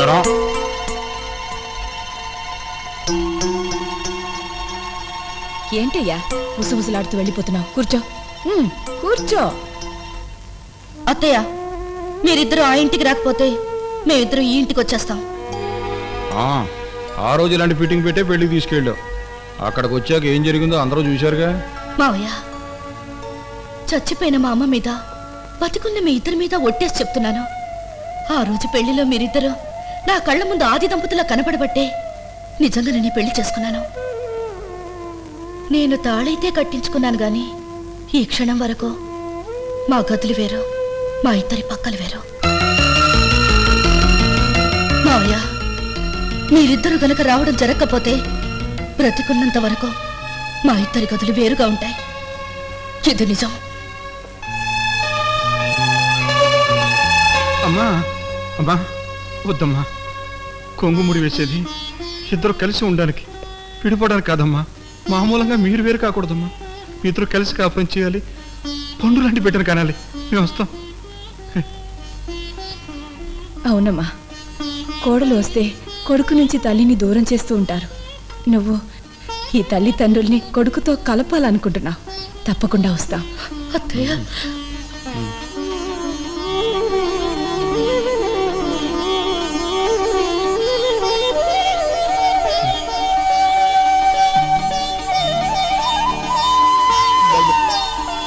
బేరం ఏంటయ్యా? ముసుముసులాడుతూ వెళ్ళిపోతున్నావు. కూర్చో. ఉమ్, కూర్చో. అత్తయ్య మీరిద్దరూ ఆ ఇంటికి రాకపోతే మేమిద్దరం ఈ ఇంటికి వచ్చేస్తాం. ఆ, ఆ రోజు ఇలాంటి ఫిట్టింగ్ పెట్టే పెళ్ళికి తీసుకెళ్ళావు. అక్కడికి వచ్చాక ఏం జరిగిందో అందరూ చూశారుగా? మావయ్య చచ్చిపోయిన మా అమ్మ మీద బతికున్న మీ ఇద్దరి మీద ఒట్టేసి చెప్తున్నాను. ఆ రోజు పెళ్ళిలో మీరిద్దరు నా కళ్ళ ముందు ఆది దంపతుల కనబడబట్టే నిజంగా నేను పెళ్ళి చేసుకున్నాను. నేను తాళైతే కట్టించుకున్నాను గాని ఈ క్షణం వరకు మా గదులు వేరు మా ఇద్దరి పక్కలు వేరు. మావయ్య మీరిద్దరు గనక రావడం జరగకపోతే బ్రతికున్నంత వరకు మా ఇద్దరి గదులు వేరుగా ఉంటాయి. ఇది నిజం. అమ్మా అమ్మా వద్దమ్మా. కొంగుముడి వేసేది. ఇద్దరు కలిసి ఉండడానికి. విడిపోవడానికి కాదమ్మా. మామూలంగా మీరు వేరు కాకూడదమ్మా. మీ ఇద్దరు కలిసి కాపురం చేయాలి. పండు లాంటి బిడ్డను కనాలి. మేము వస్తాం. అవునమ్మా. కోడలు వస్తే కొడుకు నుంచి తల్లిని దూరం చేస్తూ ఉంటారు. నువ్వు ఈ తల్లిదండ్రుల్ని కొడుకుతో కలపాలనుకుంటున్నావు. తప్పకుండా వస్తాం. అత్తయ్య.